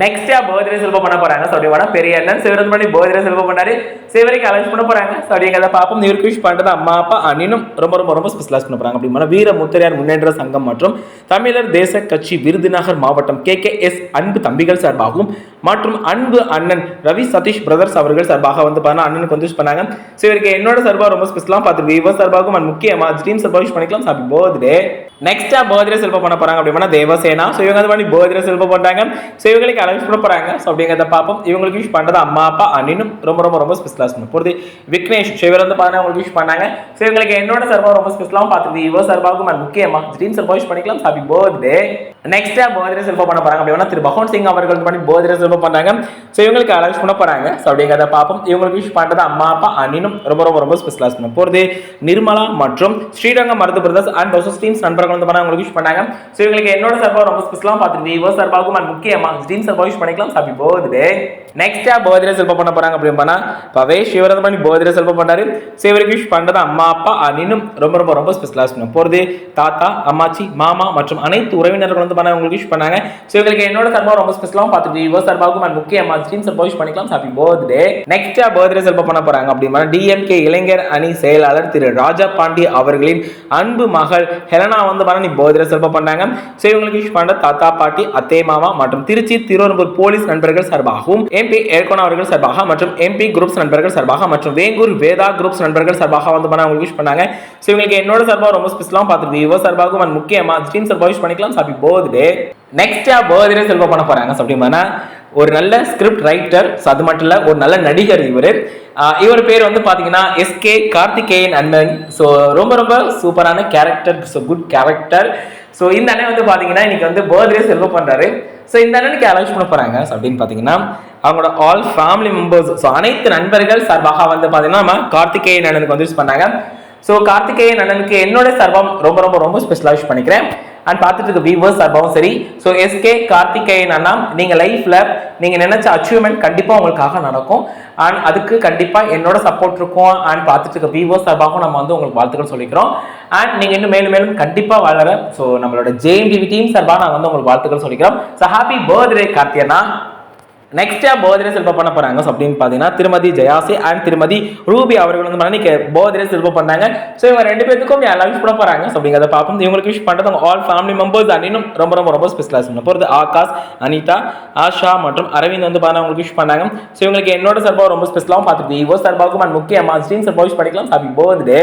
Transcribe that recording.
நெக்ஸ்டா birthday செல்வம் பண்ண போறாங்க. ஸோ அப்படி வேணா பெரிய அண்ணன் சிவரன் பண்ணி பர்த்டே செல்வம் பண்ணாரு. சிவரிக்கு அலஞ்ச் பண்ண போறாங்க. ஸோ அப்படிங்கிறத பார்ப்போம். இவருக்கு விஷ் பண்றது அம்மா அப்பா அண்ணனும் ரொம்ப ரொம்ப ரொம்ப ஸ்பெஷலைஸ் பண்ண போறாங்க. அப்படி வீர முத்தரையார் முன்னேற்ற சங்கம் மற்றும் தமிழர் தேச கட்சி விருதுநகர் மாவட்டம் கே கே எஸ் அன்பு தம்பிகள் சார்பாகவும் மற்றும் அன்பு அண்ணன் ரவி சதீஷ் பிரதர்ஸ் அவர்கள் சார்பாக வந்து பார்த்தா அண்ணனுக்கு வந்து பண்ணாங்க. ஸோ இவருக்கு என்னோட சார்பாக ரொம்ப ஸ்பெஷலாக பார்த்து விவோ சார்பாகவும் அண்ட் முக்கியமா ஸ்ட்ரீம் சார்பாக யூஸ் பண்ணிக்கலாம். ஹாப்பி பர்த்டே நெக்ஸ்டா பர்த்டே செல்வம் பண்ண போறாங்க அப்படின்னா தேவசேனா. ஸோ இவங்க வந்து பண்ணி பர்த்டே செல்வம் பண்றாங்க. ஸோ இவங்களுக்கு அலவுன்ஸ் பண்ண போறாங்க? ஸோ அப்படிங்கிறத பார்ப்போம். இவங்களுக்கு யூஸ் பண்றது அம்மா அப்பா அண்ணனும் ரொம்ப ரொம்ப ரொம்ப ஸ்பெஷலாக பண்ண போகிறது விக்னேஷ். ஸோ இவர் வந்து பாருங்க உங்களுக்கு விஷ் பண்ணாங்க. ஸோ இவங்களுக்கு என்னோட சார்பாக ரொம்ப ஸ்பெஷலாகவும் பார்த்துருக்கு இவோ சார்பாகவும் அண்ட் முக்கியமா ஸ்ட்ரீம் சார்பாக யூஸ் பண்ணிக்கலாம். ஹாப்பி பர்த்டே நெக்ஸ்டா பர்த்டே செல்வம் பண்ண போறாங்க அப்படின்னா திரு பகவான் சிங் அவர்கள் பண்ணி பர்த்டே செல்வம் பண்றாங்க. ஸோ இவங்களுக்கு அலவுன்ஸ் பண்ண போறாங்க. ஸோ அப்படிங்கிறத பார்ப்போம். இவங்களுக்கு விஷ் பண்ணுறது அம்மா அப்பா அண்ணனும் ரொம்ப ரொம்ப ரொம்ப ஸ்பெஷலாக பண்ண போகிறது நிர்மலா மற்றும் ஸ்ரீரங்கம் மருது பிரதர்ஸ் அண்ட் தோசஸ் டீம்ஸ் நண்பர்கள் வந்து பண்ண உங்களுக்கு விஷ் பண்ணாங்க. ஸோ இவங்களுக்கு என்னோட சார்பாக ரொம்ப ஸ்பெஷலாக பார்த்துருக்கு விவோ சார்பாகவும் and முக்கியமாக டீம் சார்பாக விஷ் பண்ணிக்கலாம். ஹாப்பி போகுது. நெக்ஸ்டா பர்த்டே செல்வம் பண்ண போகிறாங்க அப்படின்னு பண்ணா பவேஷ் சிவரது பண்ணி பர்த்டே செல்வம் பண்ணாரு ஸோ இவருக்கு விஷ் பண்ணுறது அம்மா அப்பா அண்ணனும் ரொம்ப ரொம்ப ரொம்ப ஸ்பெஷலாக பண்ண போகிறது தாத்தா அம்மாச்சி மாமா மற்றும் அனைத்து உறவினர்கள் வந்து பண்ண உங்களுக்கு விஷ் பண்ணாங்க. ஸோ இவங்களுக்கு என்னோட சார்பாக ரொம்ப ஸ்பெஷலாக பார்த்துட்டு விவோ சர்வா and முக்கியமா டீம் சார்பாக பண்ணிக்கலாம். ஹாப்பி பர்த்டே நெக்ஸ்டா பர்த்டே செல்ப பண்ண போறாங்க அப்படின்னா டிஎம்கே இளைஞர் அணி செயலாளர் திரு ராஜா பாண்டி அவர்களின் அன்பு மகள் ஹெலனா வந்து பண்ண நீ பர்த்டே செல்ப பண்ணாங்க. ஸோ இவங்களுக்கு விஷ் பண்ண தாத்தா பாட்டி அத்தே மாமா மற்றும் திருச்சி திருவரம்பூர் போலீஸ் நண்பர்கள் சார்பாகவும் எம்பி ஏற்கோனா அவர்கள் சார்பாக மற்றும் எம்பி குரூப்ஸ் நண்பர்கள் சார்பாக மற்றும் வேங்கூர் வேதா குரூப்ஸ் நண்பர்கள் சார்பாக வந்து பண்ண அவங்களுக்கு விஷ் பண்ணாங்க. ஸோ இவங்களுக்கு என்னோட சார்பாக ரொம்ப ஸ்பெஷலாக பார்த்துருக்கு விவோ சார்பாகவும் and முக்கியமா ஸ்ட்ரீம் சார்பாக விஷ் பண்ணிக்கலாம். ஹாப்பி பர்த்டே நெக்ஸ்டா பர்த்டே செல்வம் பண்ண போறாங்க. ஸோ அப்படின்னா ஒரு நல்ல ஸ்கிரிப்ட் ரைட்டர் அது மட்டும் இல்லை ஒரு நல்ல நடிகர் இவர். இவர் பேர் வந்து பார்த்தீங்கன்னா எஸ்கே கார்த்திகேயன் அண்ணன். ஸோ ரொம்ப ரொம்ப சூப்பரான character so good character so இந்த அண்ணன் வந்து பார்த்தீங்கன்னா இன்னைக்கு வந்து பர்த்டே செல்வம் பண்ணுறாரு ஸோ இந்த அண்ணனுக்கு அலௌன்ஸ் பண்ண போகிறாங்க அப்படின்னு பார்த்தீங்கன்னா அவங்களோட ஆல் ஃபேமிலி மெம்பர்ஸ் ஸோ அனைத்து நண்பர்கள் சார்பாக வந்து பார்த்தீங்கன்னா நம்ம கார்த்திகேயன் அண்ணனுக்கு வந்து யூஸ் பண்ணாங்க ஸோ கார்த்திகேயன் அண்ணனுக்கு என்னோட சர்வம் ரொம்ப ரொம்ப ரொம்ப ஸ்பெஷலாக யூஸ் பண்ணிக்கிறேன். அண்ட் பார்த்துட்டு இருக்க வியூவர்ஸ் சார்பாகவும் சரி. ஸோ எஸ்கே கார்த்திகேயன் அண்ணா நீங்கள் லைஃப்பில் நீங்கள் நினச்ச அச்சீவ்மெண்ட் கண்டிப்பாக உங்களுக்காக நடக்கும். அண்ட் அதுக்கு கண்டிப்பாக என்னோட சப்போர்ட் இருக்கும். அண்ட் பார்த்துட்டு இருக்க வியூவர்ஸ் சார்பாகவும் நம்ம வந்து உங்களுக்கு வாழ்த்துக்கள் சொல்லிக்கிறோம். அண்ட் நீங்கள் இன்னும் மேலும் மேலும் கண்டிப்பாக வளர ஸோ நம்மளோட ஜேஎம்டிவி டீம் சார்பாக நான் வந்து உங்களுக்கு வாழ்த்துக்கள் சொல்லிக்கிறோம். ஸோ ஹாப்பி பர்த்டே கார்த்தியண்ணா நெக்ஸ்டா பர்த்டே செல்வம் பண்ண போறாங்க. ஸோ அப்படின்னு பார்த்தீங்கன்னா திருமதி ஜெயாசி அண்ட் திருமதி ரூபி அவர்கள் வந்து இன்னைக்கு பர்த்டே செல்வம் பண்ணாங்க. ஸோ இவங்க ரெண்டு பேருக்கும் எல்லாம் விஷ் பண்ண போறாங்க? ஸோ அப்படிங்கிறத பார்ப்போம். இவங்களுக்கு விஷ் பண்ணுறது அவங்க ஆல் ஃபேமிலி மெம்பர்ஸ் அண்ணினும் ரொம்ப ரொம்ப ரொம்ப ஸ்பெஷலாக பண்ண போகிறது ஆகாஷ் அனிதா ஆஷா மற்றும் அரவிந்த் வந்து பார்த்தா அவங்களுக்கு விஷ் பண்ணாங்க. ஸோ இவங்களுக்கு என்னோட சர்பாவை ரொம்ப ஸ்பெஷலாகவும் பார்த்துட்டு இவோ சார்பாகவும் and முக்கியமாக ஸ்ட்ரீம் சர்பா விஷ் பண்ணிக்கலாம். Happy birthday